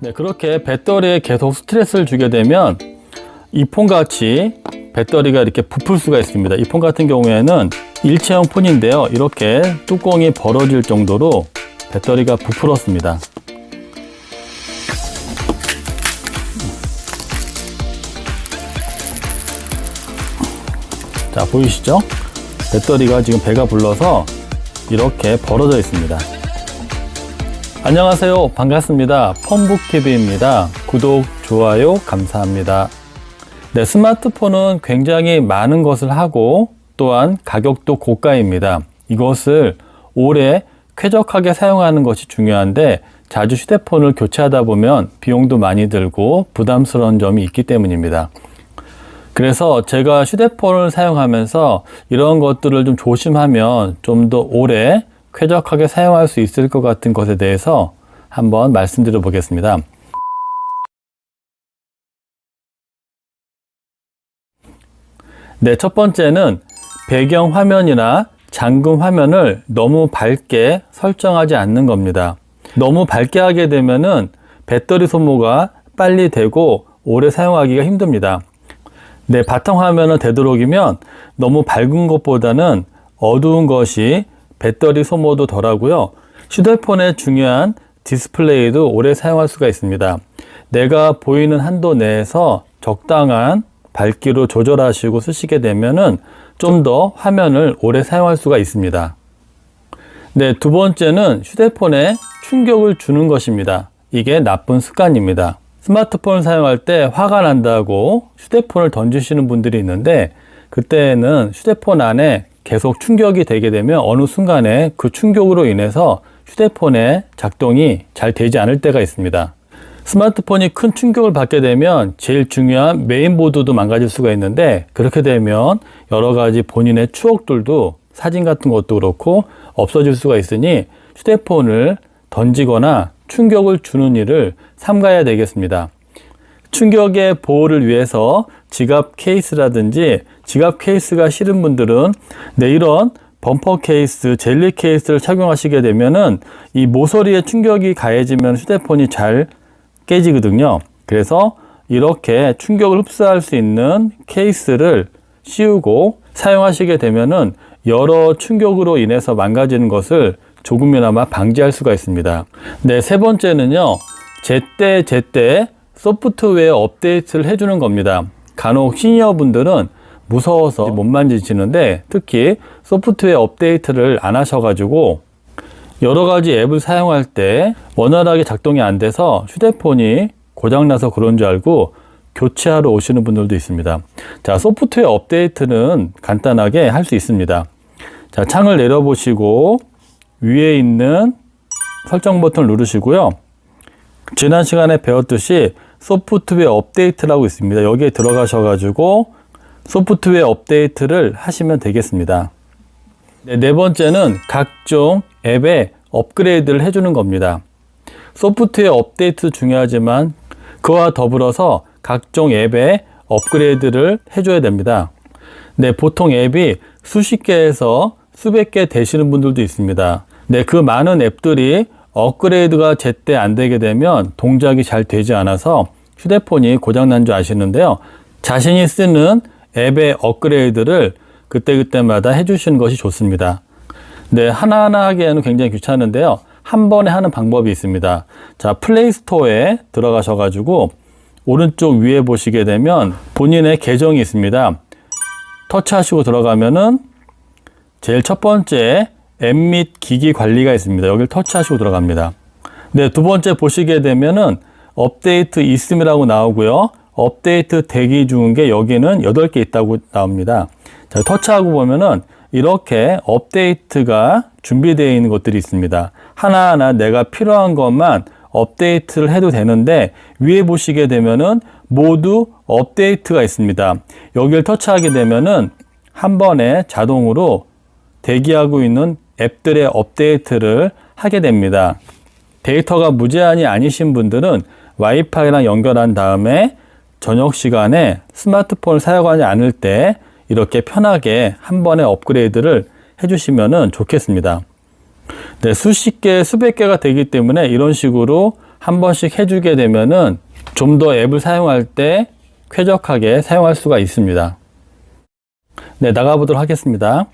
네, 그렇게 배터리에 계속 스트레스를 주게 되면 이 폰 같이 배터리가 이렇게 부풀 수가 있습니다. 이 폰 같은 경우에는 일체형 폰인데요. 이렇게 뚜껑이 벌어질 정도로 배터리가 부풀었습니다. 자, 보이시죠? 배터리가 지금 배가 불러서 이렇게 벌어져 있습니다. 안녕하세요. 반갑습니다. 펌북TV입니다. 구독, 좋아요, 감사합니다. 네, 스마트폰은 굉장히 많은 것을 하고 또한 가격도 고가입니다. 이것을 오래 쾌적하게 사용하는 것이 중요한데 자주 휴대폰을 교체하다 보면 비용도 많이 들고 부담스러운 점이 있기 때문입니다. 그래서 제가 휴대폰을 사용하면서 이런 것들을 좀 조심하면 좀 더 오래 쾌적하게 사용할 수 있을 것 같은 것에 대해서 한번 말씀드려 보겠습니다. 네, 첫 번째는 배경 화면이나 잠금 화면을 너무 밝게 설정하지 않는 겁니다. 너무 밝게 하게 되면은 배터리 소모가 빨리 되고 오래 사용하기가 힘듭니다. 네, 바탕 화면은 되도록이면 너무 밝은 것보다는 어두운 것이 배터리 소모도 덜하고요. 휴대폰의 중요한 디스플레이도 오래 사용할 수가 있습니다. 내가 보이는 한도 내에서 적당한 밝기로 조절하시고 쓰시게 되면은 좀 더 화면을 오래 사용할 수가 있습니다. 네, 두 번째는 휴대폰에 충격을 주는 것입니다. 이게 나쁜 습관입니다. 스마트폰을 사용할 때 화가 난다고 휴대폰을 던지시는 분들이 있는데 그때는 휴대폰 안에 계속 충격이 되게 되면 어느 순간에 그 충격으로 인해서 휴대폰의 작동이 잘 되지 않을 때가 있습니다. 스마트폰이 큰 충격을 받게 되면 제일 중요한 메인보드도 망가질 수가 있는데 그렇게 되면 여러 가지 본인의 추억들도 사진 같은 것도 그렇고 없어질 수가 있으니 휴대폰을 던지거나 충격을 주는 일을 삼가야 되겠습니다. 충격의 보호를 위해서 지갑 케이스라든지 지갑 케이스가 싫은 분들은 네, 이런 범퍼 케이스, 젤리 케이스를 착용하시게 되면은 이 모서리에 충격이 가해지면 휴대폰이 잘 깨지거든요. 그래서 이렇게 충격을 흡수할 수 있는 케이스를 씌우고 사용하시게 되면은 여러 충격으로 인해서 망가지는 것을 조금이나마 방지할 수가 있습니다. 네, 세 번째는요. 제때 제때 소프트웨어 업데이트를 해주는 겁니다. 간혹 시니어분들은 무서워서 못 만지시는데 특히 소프트웨어 업데이트를 안 하셔가지고 여러 가지 앱을 사용할 때 원활하게 작동이 안 돼서 휴대폰이 고장나서 그런 줄 알고 교체하러 오시는 분들도 있습니다. 자, 소프트웨어 업데이트는 간단하게 할 수 있습니다. 자, 창을 내려보시고 위에 있는 설정 버튼을 누르시고요. 지난 시간에 배웠듯이 소프트웨어 업데이트라고 있습니다. 여기에 들어가셔가지고 소프트웨어 업데이트를 하시면 되겠습니다. 네, 네 번째는 각종 앱에 업그레이드를 해주는 겁니다. 소프트웨어 업데이트 중요하지만 그와 더불어서 각종 앱에 업그레이드를 해줘야 됩니다. 네, 보통 앱이 수십 개에서 수백 개 되시는 분들도 있습니다. 네, 그 많은 앱들이 업그레이드가 제때 안 되게 되면 동작이 잘 되지 않아서 휴대폰이 고장난 줄 아시는데요. 자신이 쓰는 앱의 업그레이드를 그때그때마다 해주시는 것이 좋습니다. 네, 하나하나 하기에는 굉장히 귀찮은데요. 한 번에 하는 방법이 있습니다. 자, 플레이 스토어에 들어가셔가지고 오른쪽 위에 보시게 되면 본인의 계정이 있습니다. 터치하시고 들어가면은 제일 첫 번째 앱 및 기기 관리가 있습니다. 여기를 터치하시고 들어갑니다. 네, 두 번째 보시게 되면은 업데이트 있음이라고 나오고요. 업데이트 대기 중인 게 여기는 8개 있다고 나옵니다. 자, 터치하고 보면은 이렇게 업데이트가 준비되어 있는 것들이 있습니다. 하나하나 내가 필요한 것만 업데이트를 해도 되는데 위에 보시게 되면은 모두 업데이트가 있습니다. 여기를 터치하게 되면은 한 번에 자동으로 대기하고 있는 앱들의 업데이트를 하게 됩니다. 데이터가 무제한이 아니신 분들은 와이파이랑 연결한 다음에 저녁 시간에 스마트폰을 사용하지 않을 때 이렇게 편하게 한 번에 업그레이드를 해주시면 좋겠습니다. 네, 수십 개, 수백 개가 되기 때문에 이런 식으로 한 번씩 해주게 되면은 좀 더 앱을 사용할 때 쾌적하게 사용할 수가 있습니다. 네, 나가보도록 하겠습니다.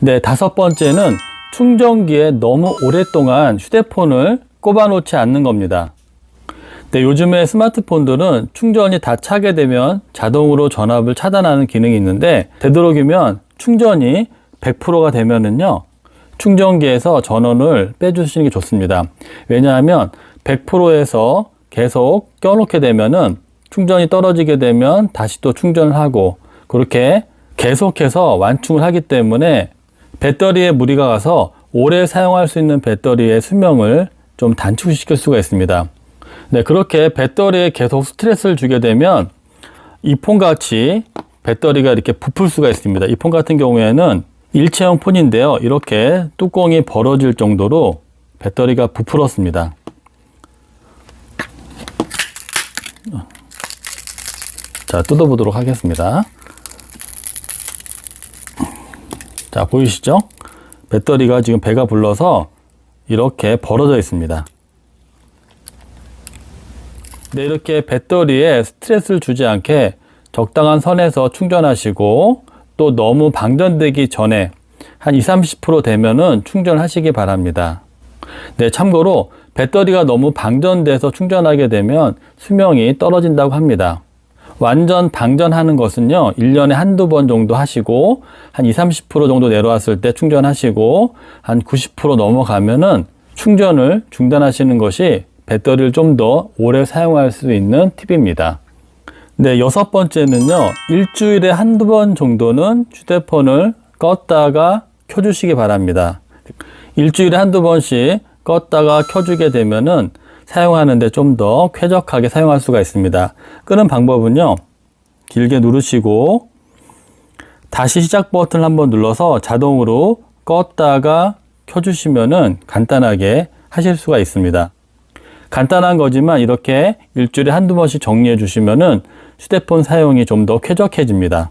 네, 다섯 번째는 충전기에 너무 오랫동안 휴대폰을 꼽아 놓지 않는 겁니다. 네, 요즘에 스마트폰들은 충전이 다 차게 되면 자동으로 전압을 차단하는 기능이 있는데 되도록이면 충전이 100%가 되면은요 충전기에서 전원을 빼주시는 게 좋습니다. 왜냐하면 100%에서 계속 껴놓게 되면은 충전이 떨어지게 되면 다시 또 충전을 하고 그렇게 계속해서 완충을 하기 때문에 배터리에 무리가 가서 오래 사용할 수 있는 배터리의 수명을 좀 단축시킬 수가 있습니다. 네, 그렇게 배터리에 계속 스트레스를 주게 되면 이 폰 같이 배터리가 이렇게 부풀 수가 있습니다. 이 폰 같은 경우에는 일체형 폰인데요. 이렇게 뚜껑이 벌어질 정도로 배터리가 부풀었습니다. 자, 뜯어보도록 하겠습니다. 자, 보이시죠? 배터리가 지금 배가 불러서 이렇게 벌어져 있습니다. 네, 이렇게 배터리에 스트레스를 주지 않게 적당한 선에서 충전하시고 또 너무 방전되기 전에 한 20, 30% 되면은 충전하시기 바랍니다. 네, 참고로 배터리가 너무 방전돼서 충전하게 되면 수명이 떨어진다고 합니다. 완전 방전하는 것은요, 1년에 한두 번 정도 하시고, 한 20, 30% 정도 내려왔을 때 충전하시고, 한 90% 넘어가면은 충전을 중단하시는 것이 배터리를 좀 더 오래 사용할 수 있는 팁입니다. 네, 여섯 번째는요, 일주일에 한두 번 정도는 휴대폰을 껐다가 켜주시기 바랍니다. 일주일에 한두 번씩 껐다가 켜주게 되면은 사용하는데 좀 더 쾌적하게 사용할 수가 있습니다. 끄는 방법은요, 길게 누르시고, 다시 시작 버튼을 한번 눌러서 자동으로 껐다가 켜주시면은 간단하게 하실 수가 있습니다. 간단한 거지만 이렇게 일주일에 한두 번씩 정리해 주시면은 휴대폰 사용이 좀 더 쾌적해집니다.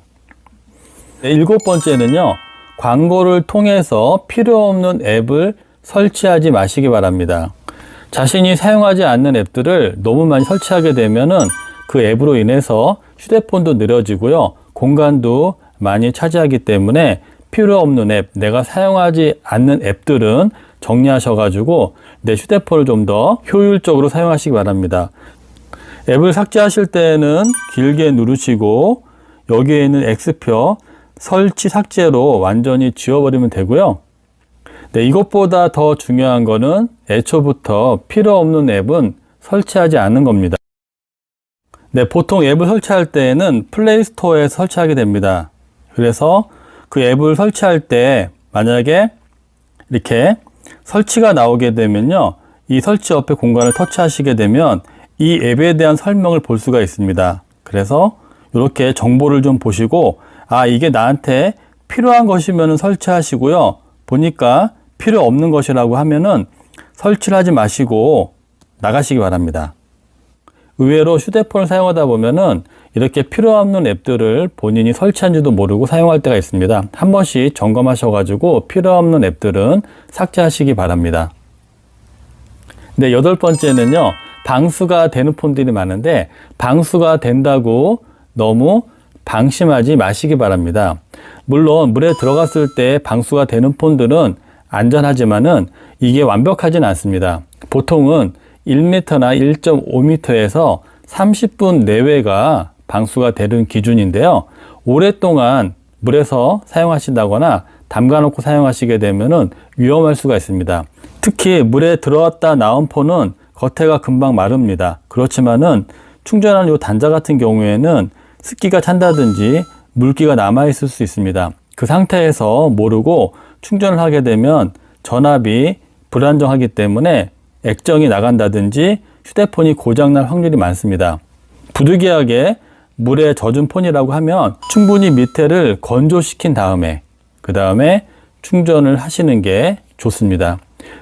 네, 일곱 번째는요, 광고를 통해서 필요 없는 앱을 설치하지 마시기 바랍니다. 자신이 사용하지 않는 앱들을 너무 많이 설치하게 되면은 그 앱으로 인해서 휴대폰도 느려지고요, 공간도 많이 차지하기 때문에 필요 없는 앱, 내가 사용하지 않는 앱들은 정리하셔가지고 내 휴대폰을 좀 더 효율적으로 사용하시기 바랍니다. 앱을 삭제하실 때는 길게 누르시고 여기에 있는 X표 설치 삭제로 완전히 지워버리면 되고요. 네, 이것보다 더 중요한 거는 애초부터 필요 없는 앱은 설치하지 않는 겁니다. 네, 보통 앱을 설치할 때에는 플레이 스토어에 설치하게 됩니다. 그래서 그 앱을 설치할 때 만약에 이렇게 설치가 나오게 되면요. 이 설치 옆에 공간을 터치하시게 되면 이 앱에 대한 설명을 볼 수가 있습니다. 그래서 이렇게 정보를 좀 보시고 아 이게 나한테 필요한 것이면 설치하시고요. 보니까 필요 없는 것이라고 하면은 설치를 하지 마시고 나가시기 바랍니다. 의외로 휴대폰을 사용하다 보면은 이렇게 필요 없는 앱들을 본인이 설치한지도 모르고 사용할 때가 있습니다. 한 번씩 점검하셔가지고 필요 없는 앱들은 삭제하시기 바랍니다. 네, 여덟 번째는요, 방수가 되는 폰들이 많은데, 방수가 된다고 너무 방심하지 마시기 바랍니다. 물론, 물에 들어갔을 때 방수가 되는 폰들은 안전하지만은 이게 완벽하진 않습니다. 보통은 1m나 1.5m에서 30분 내외가 방수가 되는 기준인데요. 오랫동안 물에서 사용하신다거나 담가 놓고 사용하시게 되면은 위험할 수가 있습니다. 특히 물에 들어왔다 나온 폰은 겉에가 금방 마릅니다. 그렇지만은 충전한 요 단자 같은 경우에는 습기가 찬다든지 물기가 남아 있을 수 있습니다. 그 상태에서 모르고 충전을 하게 되면 전압이 불안정하기 때문에 액정이 나간다든지 휴대폰이 고장날 확률이 많습니다. 부득이하게 물에 젖은 폰이라고 하면 충분히 밑에를 건조시킨 다음에 그 다음에 충전을 하시는 게 좋습니다.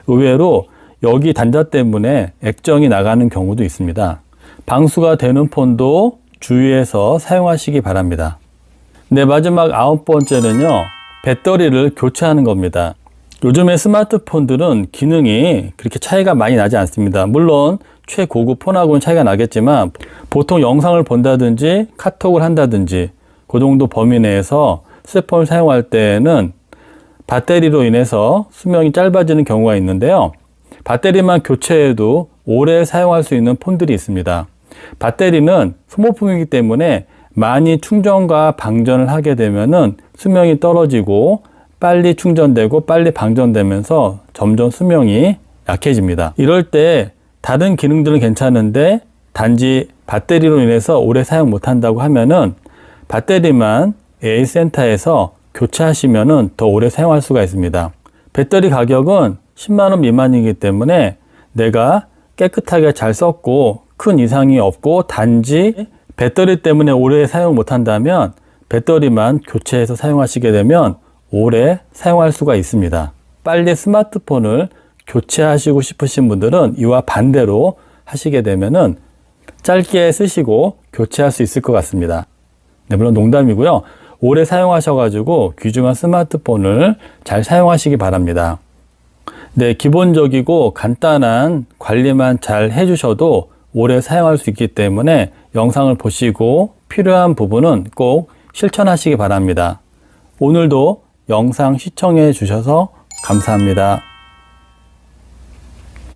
의외로 여기 단자 때문에 액정이 나가는 경우도 있습니다. 방수가 되는 폰도 주의해서 사용하시기 바랍니다. 네, 마지막 아홉 번째는요, 배터리를 교체하는 겁니다. 요즘에 스마트폰들은 기능이 그렇게 차이가 많이 나지 않습니다. 물론 최고급 폰하고는 차이가 나겠지만 보통 영상을 본다든지 카톡을 한다든지 그 정도 범위 내에서 스마트폰을 사용할 때는 배터리로 인해서 수명이 짧아지는 경우가 있는데요. 배터리만 교체해도 오래 사용할 수 있는 폰들이 있습니다. 배터리는 소모품이기 때문에 많이 충전과 방전을 하게 되면은 수명이 떨어지고 빨리 충전되고 빨리 방전되면서 점점 수명이 약해집니다. 이럴 때 다른 기능들은 괜찮은데 단지 배터리로 인해서 오래 사용 못 한다고 하면은 배터리만 A 센터에서 교체하시면은 더 오래 사용할 수가 있습니다. 배터리 가격은 10만 원 미만이기 때문에 내가 깨끗하게 잘 썼고 큰 이상이 없고 단지 배터리 때문에 오래 사용 못 한다면 배터리만 교체해서 사용하시게 되면 오래 사용할 수가 있습니다. 빨리 스마트폰을 교체하시고 싶으신 분들은 이와 반대로 하시게 되면은 짧게 쓰시고 교체할 수 있을 것 같습니다. 네, 물론 농담이고요. 오래 사용하셔가지고 귀중한 스마트폰을 잘 사용하시기 바랍니다. 네, 기본적이고 간단한 관리만 잘 해주셔도 오래 사용할 수 있기 때문에 영상을 보시고 필요한 부분은 꼭 실천하시기 바랍니다. 오늘도 영상 시청해 주셔서 감사합니다.